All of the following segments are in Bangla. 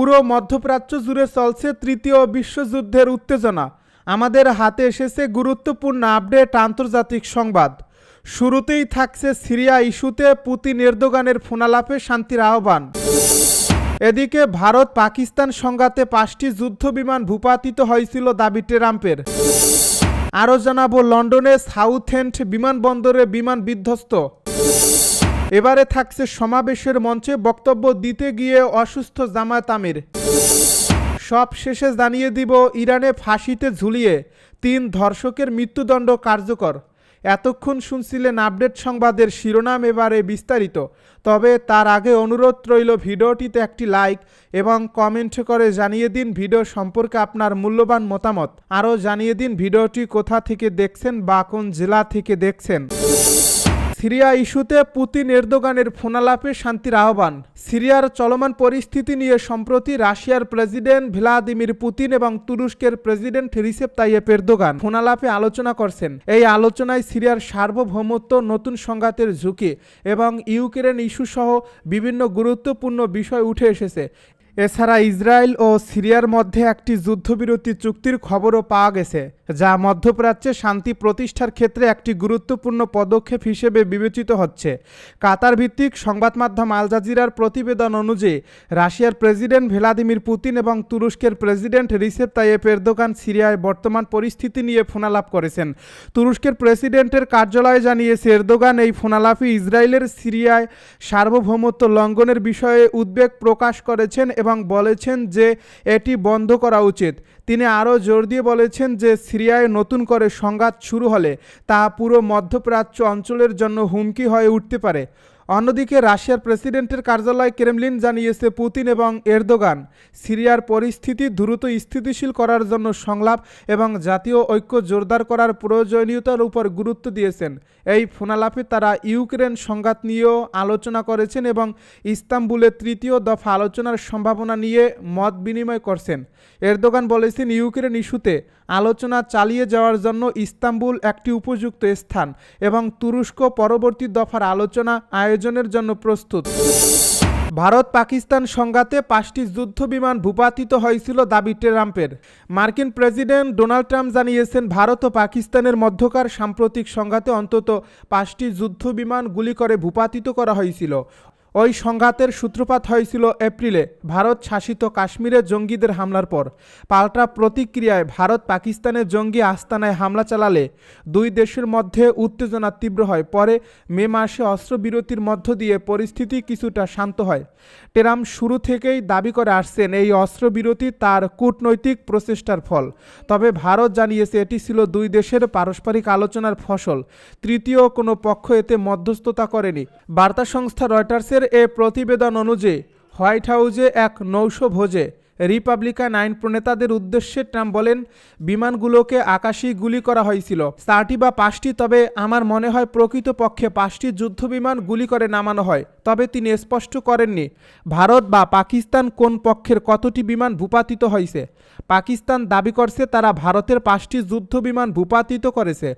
পুরো মধ্যপ্রাচ্য জুড়ে চলছে তৃতীয় বিশ্বযুদ্ধের উত্তেজনা। আমাদের হাতে এসেছে গুরুত্বপূর্ণ আপডেট আন্তর্জাতিক সংবাদ। শুরুতেই থাকছে সিরিয়া ইস্যুতে পুতিন এরদোগানের ফোনালাপে শান্তির আহ্বান। এদিকে ভারত পাকিস্তান সংঘাতে পাঁচটি যুদ্ধ বিমান ভূপাতিত হয়েছিল দাবি ট্রাম্পের। আরও জানাব, লন্ডনে সাউথ এন্ড বিমানবন্দরে বিমান বিধ্বস্ত। এবারে থাকছে সমাবেশের মঞ্চে বক্তব্য দিতে গিয়ে অসুস্থ জামায়াত আমির। সব শেষে জানিয়ে দিব, ইরানে ফাঁসিতে ঝুলিয়ে তিন ধর্ষকের মৃত্যুদণ্ড কার্যকর। এতক্ষণ শুনছিলেন আপডেট সংবাদের শিরোনাম এবারে বিস্তারিত। তবে তার আগে অনুরোধ রইল ভিডিওটিতে একটি লাইক এবং কমেন্ট করে জানিয়ে দিন ভিডিও সম্পর্কে আপনার মূল্যবান মতামত। আরও জানিয়ে দিন ভিডিওটি কোথা থেকে দেখছেন বা কোন জেলা থেকে দেখছেন। সিরিয়া ইস্যুতে পুতিন এরদোগানের ফোনালাপে শান্তির আহ্বান। সিরিয়ার চলমান পরিস্থিতি নিয়ে সম্প্রতি রাশিয়ার প্রেসিডেন্ট ভ্লাদিমির পুতিন এবং তুরস্কের প্রেসিডেন্ট রিসেপ তাইয়েপ এরদোগান ফোনালাপে আলোচনা করছেন। এই আলোচনায় সিরিয়ার সার্বভৌমত্ব, নতুন সংঘাতের ঝুঁকি এবং ইউক্রেন ইস্যু সহ বিভিন্ন গুরুত্বপূর্ণ বিষয় উঠে এসেছে। এছাড়া ইসরায়েল ও সিরিয়ার মধ্যে একটি যুদ্ধবিরতি চুক্তির খবরও পাওয়া গেছে। যা মধ্যপ্রাচ্যে শান্তি প্রতিষ্ঠার ক্ষেত্রে একটি গুরুত্বপূর্ণ পদক্ষেপ হিসেবে বিবেচিত হচ্ছে। কাতার ভিত্তিক সংবাদ মাধ্যম আল জাজিরার প্রতিবেদন অনুযায়ী, রাশিয়ার প্রেসিডেন্ট ভ্লাদিমির পুতিন এবং তুরস্কের প্রেসিডেন্ট রিসেপ তাইয়েপ এরদোগান সিরিয়ায় বর্তমান পরিস্থিতি নিয়ে ফোনালাপ করেছেন। তুরস্কের প্রেসিডেন্টের কার্যালয় জানিয়েছে, এরদোগান এই ফোনালাপে ইসরায়েলের সিরিয়ায় সার্বভৌমত্ব লঙ্ঘনের বিষয়ে উদ্বেগ প্রকাশ করেছেন এবং বলেছেন যে, এটি বন্ধ করা উচিত। তিনি আরও জোর দিয়ে বলেছেন যে সিরিয়ায় নতুন করে সংঘাত শুরু হলে তা পুরো মধ্যপ্রাচ্য অঞ্চলের জন্য হুমকি হয়ে উঠতে পারে। অন্যদিকে রাশিয়ার প্রেসিডেন্টের কার্যালয় ক্রেমলিন জানিয়েছে পুতিন এবং এরদোগান, সিরিয়ার পরিস্থিতি দ্রুত স্থিতিশীল করার জন্য সংলাপ এবং জাতীয় ঐক্য জোরদার করার প্রয়োজনীয়তার উপর গুরুত্ব দিয়েছেন। এই ফোনালাপে তারা ইউক্রেন সংঘাত নিয়েও আলোচনা করেছেন এবং ইস্তাম্বুলের তৃতীয় দফা আলোচনার সম্ভাবনা নিয়ে মত বিনিময় করছেন। এরদোগান বলেছেন, ইউক্রেন ইস্যুতে আলোচনা চালিয়ে যাওয়ার জন্য ইস্তাম্বুল একটি উপযুক্ত স্থান এবং তুরস্ক পরবর্তী দফার আলোচনা আয়োজনের জন্য প্রস্তুত। ভারত পাকিস্তান সংঘাতে পাঁচটি যুদ্ধ বিমান ভূপাতিত হয়েছিল দাবি ট্রাম্পের। মার্কিন প্রেসিডেন্ট ডোনাল্ড ট্রাম্প জানিয়েছেন, ভারত ও পাকিস্তানের মধ্যকার সাম্প্রতিক সংঘাতে অন্তত পাঁচটি যুদ্ধ বিমান গুলি করে ভূপাতিত করা হয়েছিল। ওই সংঘাতের সূত্রপাত হয়েছিল এপ্রিলে। ভারত শাসিত কাশ্মীরে জঙ্গিদের হামলার পর। পাল্টা প্রতিক্রিয়ায় ভারত পাকিস্তানের জঙ্গি আস্তানায় হামলা চালালে দুই দেশের মধ্যে উত্তেজনা তীব্র হয়। পরে মে মাসে অস্ত্রবিরতির মধ্য দিয়ে পরিস্থিতি কিছুটা শান্ত হয়। টেরাম শুরু থেকেই দাবি করে আসছেন, এই অস্ত্রবিরতি তার কূটনৈতিক প্রচেষ্টার ফল। তবে ভারত জানিয়েছে, এটি ছিল দুই দেশের পারস্পরিক আলোচনার ফসল। তৃতীয় কোনো পক্ষ এতে মধ্যস্থতা করেনি। বার্তা সংস্থা রয়টার্সের এ প্রতিবেদন অনুযায়ী হোয়াইট হাউজে এক নৌশ ভোজে রিপাবলিকান আইন প্রণেতাদের উদ্দেশ্যে ট্রাম্প বলেন, বিমানগুলোকে আকাশেই গুলি করা হয়েছিল। চারটি বা পাঁচটি, তবে আমার মনে হয় প্রকৃতপক্ষে পাঁচটি যুদ্ধ বিমান গুলি করে নামানো হয়। তবে তিনি স্পষ্ট করেননি, ভারত বা পাকিস্তান কোন পক্ষের কতটি বিমান ভূপাতিত হয়েছে। পাকিস্তান দাবি করছে তারা ভারতের পাঁচটি যুদ্ধ বিমান ভূপাতিত করেছে।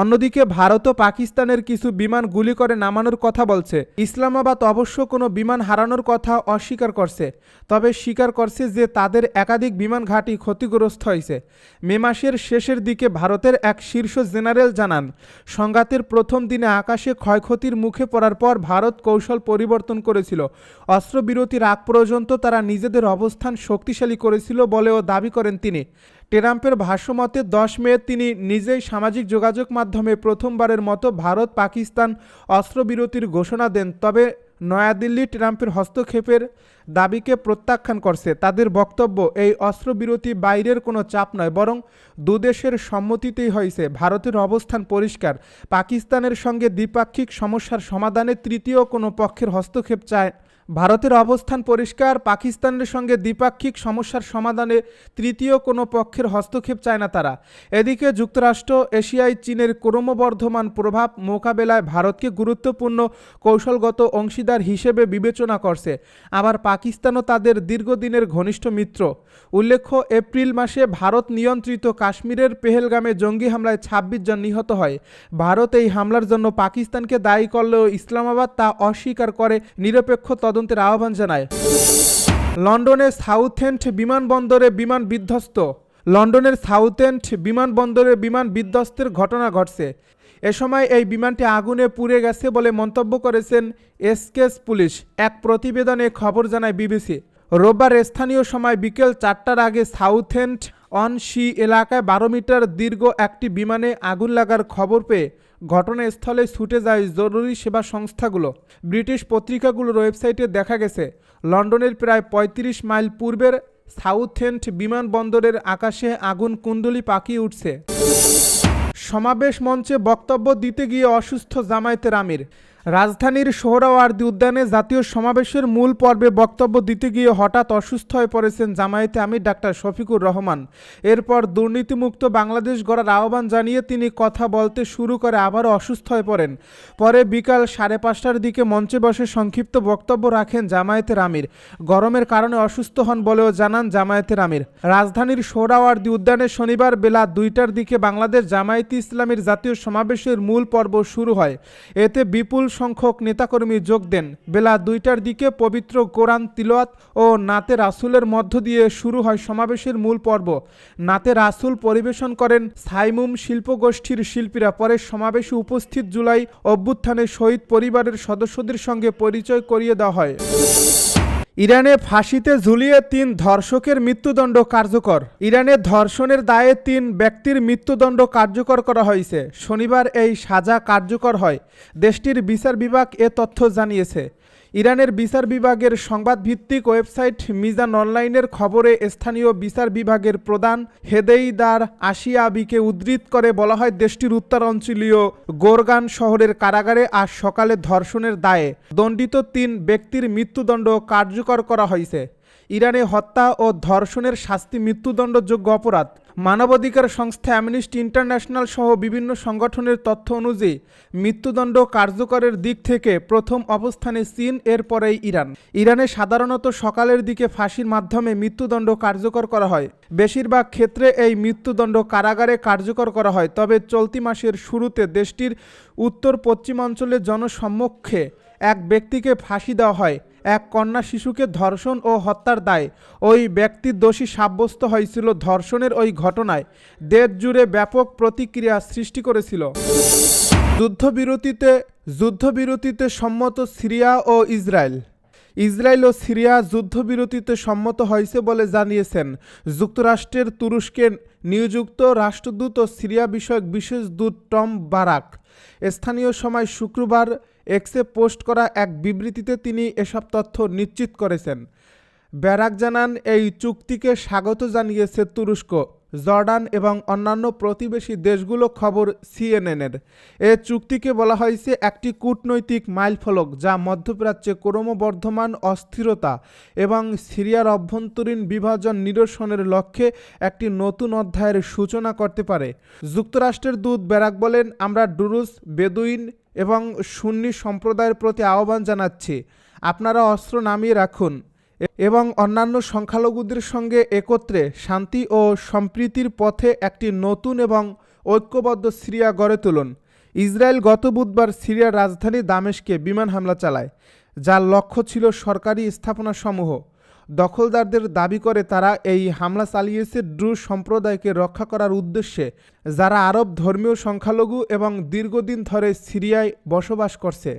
অন্যদিকে ভারত ও পাকিস্তানের কিছু বিমান গুলি করে নামানোর কথা বলছে। ইসলামাবাদ অবশ্য কোনো বিমান হারানোর কথা অস্বীকার করছে, তবে স্বীকার করছে যে তাদের একাধিক বিমান ঘাঁটি ক্ষতিগ্রস্ত হয়েছে। মে মাসের শেষের দিকে ভারতের এক শীর্ষ জেনারেল জানান, সংঘাতের প্রথম দিনে আকাশে ক্ষয়ক্ষতির মুখে পড়ার পর ভারত কৌশল পরিবর্তন করেছিল। অস্ত্রবিরতির আগ পর্যন্ত তারা নিজেদের অবস্থান শক্তিশালী করেছিল বলেও দাবি করেন তিনি। ট্রাম্পের ভাষ্যমতে, দশ মে তিনি নিজেই সামাজিক যোগাযোগ মাধ্যমে প্রথমবারের মতো ভারত পাকিস্তান অস্ত্রবিরতির ঘোষণা দেন। তবে নয়াদিল্লি ট্রাম্পের হস্তক্ষেপের দাবিকে প্রত্যাখ্যান করছে। তাদের বক্তব্য, এই অস্ত্রবিরতি বাইরের কোনো চাপ নয়, বরং দুদেশের সম্মতিতেই হয়েছে। ভারতের অবস্থান পরিষ্কার। পাকিস্তানের সঙ্গে দ্বিপাক্ষিক সমস্যার সমাধানে তৃতীয় কোনো পক্ষের হস্তক্ষেপ চায় ভারতের অবস্থান পরিষ্কার, পাকিস্তানের সঙ্গে দ্বিপাক্ষিক সমস্যার সমাধানে তৃতীয় কোনো পক্ষের হস্তক্ষেপ চায় না তারা। এদিকে যুক্তরাষ্ট্র, এশিয়ায় চীনের ক্রমবর্ধমান প্রভাব মোকাবেলায় ভারতকে গুরুত্বপূর্ণ কৌশলগত অংশীদার হিসেবে বিবেচনা করছে। আবার পাকিস্তানও তাদের দীর্ঘদিনের ঘনিষ্ঠ মিত্র। উল্লেখ্য, এপ্রিল মাসে ভারত নিয়ন্ত্রিত কাশ্মীরের পেহেলগামে জঙ্গি হামলায় ২৬ জন নিহত হয়। ভারত এই হামলার জন্য পাকিস্তানকে দায়ী করলেও ইসলামাবাদ তা অস্বীকার করে, নিরপেক্ষ তদন্তের আহ্বান জানায়। লন্ডনের সাউথেন্ট বিমানবন্দরে বিমান বিধ্বস্ত। লন্ডনের সাউথেন্ট বিমানবন্দরে বিমান বিধ্বস্তের ঘটনা ঘটছে। এ সময় এই বিমানটি আগুনে পুড়ে গেছে বলে মন্তব্য করেছেন এসকেস পুলিশ। এক প্রতিবেদনে খবর জানায় বিবিসি। রোববার স্থানীয় সময় বিকেল চারটার আগে সাউথেন্ট অন সি এলাকায় বারো মিটার দীর্ঘ একটি বিমানে আগুন লাগার খবর পেয়ে ঘটনাস্থলে ছুটে যায় জরুরি সেবা সংস্থাগুলো। ব্রিটিশ পত্রিকাগুলোর ওয়েবসাইটে দেখা গেছে, লন্ডনের প্রায় ৩৫ মাইল পূর্বের সাউথেন্ট বিমানবন্দরের আকাশে আগুন কুণ্ডলি পাকিয়ে উঠছে। সমাবেশ মঞ্চে বক্তব্য দিতে গিয়ে অসুস্থ জামায়াতের আমির। রাজধানীর সোহরাওয়ার্দী উদ্যানে জাতীয় সমাবেশের মূল পর্বে বক্তব্য দিতে গিয়ে হঠাৎ অসুস্থ হয়ে পড়েছেন জামায়াতে আমির ডাক্তার শফিকুর রহমান। এরপর দুর্নীতিমুক্ত বাংলাদেশ গড়ার আহ্বান জানিয়ে তিনি কথা বলতে শুরু করে আবারও অসুস্থ হয়ে পড়েন। পরে বিকাল সাড়ে পাঁচটার দিকে মঞ্চে বসে সংক্ষিপ্ত বক্তব্য রাখেন জামায়াতের আমির। গরমের কারণে অসুস্থ হন বলেও জানান জামায়াতের আমির। রাজধানীর সোহরাওয়ার্দী উদ্যানে শনিবার বেলা দুইটার দিকে বাংলাদেশ জামায়াতি ইসলামীর জাতীয় সমাবেশের মূল পর্ব শুরু হয়। এতে বিপুল সংখ্যক নেতাকর্মী যোগ দেন। বেলা দুইটার দিকে পবিত্র কোরআন তিলওয়াত ও নাতে রাসুলের মধ্য দিয়ে শুরু হয় সমাবেশের মূল পর্ব। নাতে রাসুল পরিবেশন করেন সাইমুম শিল্পগোষ্ঠীর শিল্পীরা। পরে সমাবেশে উপস্থিত জুলাই অভ্যুত্থানে শহীদ পরিবারের সদস্যদের সঙ্গে পরিচয় করিয়ে দেওয়া হয়। ইরানে ফাঁসিতে ঝুলিয়ে তিন ধর্ষকের মৃত্যুদণ্ড কার্যকর। ইরানে ধর্ষণের দায়ে তিন ব্যক্তির মৃত্যুদণ্ড কার্যকর করা হয়েছে। শনিবার এই সাজা কার্যকর হয়। দেশটির বিচার বিভাগ এ তথ্য জানিয়েছে। ইরানের বিচার বিভাগের সংবাদ ভিত্তিক ওয়েবসাইট মিজান অনলাইনের খবরে স্থানীয় বিচার বিভাগের প্রধান হেদেইদার আশিয়াবিকে উদ্ধৃত করে বলা হয়, দেশটির উত্তরাঞ্চলীয় গোরগান শহরের কারাগারে আজ সকালে ধর্ষণের দায়ে দণ্ডিত তিন ব্যক্তির মৃত্যুদণ্ড কার্যকর করা হয়েছে। ইরানে হত্যা ও ধর্ষণের শাস্তি মৃত্যুদণ্ডযোগ্য অপরাধ মানবাধিকার সংস্থা অ্যামনিস্টি ইন্টারন্যাশনাল সহ বিভিন্ন সংগঠনের তথ্য অনুযায়ী মৃত্যুদণ্ড কার্যকরের দিক থেকে প্রথম অবস্থানে চীন, এরপরেই ইরান। ইরানে সাধারণত সকালের দিকে ফাঁসির মাধ্যমে মৃত্যুদণ্ড কার্যকর করা হয়। বেশিরভাগ ক্ষেত্রে এই মৃত্যুদণ্ড কারাগারে কার্যকর করা হয়, তবে চলতি মাসের শুরুতে দেশটির উত্তর পশ্চিমাঞ্চলের জনসম্মুখে এক ব্যক্তিকে ফাঁসি দেওয়া হয়, এক কন্যা শিশুকে ধর্ষণ ও হত্যার দায়। ওই ব্যক্তির দোষী সাব্যস্ত হয়েছিল ধর্ষণের ওই ঘটনায়। দেশ জুড়ে ব্যাপক প্রতিক্রিয়া সৃষ্টি করেছিল। যুদ্ধবিরতিতে যুদ্ধবিরতিতে সম্মত সিরিয়া ও ইসরায়েল। ইসরায়েল ও সিরিয়া যুদ্ধবিরতিতে সম্মত হয়েছে বলে জানিয়েছেন যুক্তরাষ্ট্রের তুরস্কে নিয়োযুক্ত রাষ্ট্রদূত ও সিরিয়া বিষয়ক বিশেষ দূত টম বারাক। স্থানীয় সময় শুক্রবার এক্সে পোস্ট করা এক বিবৃতিতে তিনি এসব তথ্য নিশ্চিত করেছেন। ব্যারাক জানান, এই চুক্তিকে স্বাগত জানিয়েছে তুরস্ক, জর্ডান এবং অন্যান্য প্রতিবেশী দেশগুলো খবর সিএনএনের। এ চুক্তিকে বলা হয়েছে একটি কূটনৈতিক মাইলফলক যা মধ্যপ্রাচ্যে ক্রমবর্ধমান অস্থিরতা এবং সিরিয়ার অভ্যন্তরীণ বিভাজন নিরসনের লক্ষ্যে একটি নতুন অধ্যায়ের সূচনা করতে পারে। যুক্তরাষ্ট্রের দূত ব্যারাক বলেন, আমরা ডুরুস, বেদুইন এবং সুন্নি সম্প্রদায়ের প্রতি আহ্বান জানাচ্ছি। আপনারা অস্ত্র নামিয়ে রাখুন এবং অন্যান্য সংখ্যালঘুদের সঙ্গে একত্রে শান্তি ও সম্প্রীতির পথে একটি নতুন এবং ঐক্যবদ্ধ সিরিয়া গড়ে তুলুন। ইসরায়েল গত বুধবার সিরিয়ার রাজধানী দামেশকে বিমান হামলা চালায়, যার লক্ষ্য ছিল সরকারি স্থাপনাসমূহ। দখলদারদের দাবি করে তারা এই হামলা চালিয়েছে ড্রু সম্প্রদায়কে রক্ষা করার উদ্দেশ্যে, যারা আরব ধর্মীয় সংখ্যালঘু এবং দীর্ঘদিন ধরে সিরিয়ায় বসবাস করছে।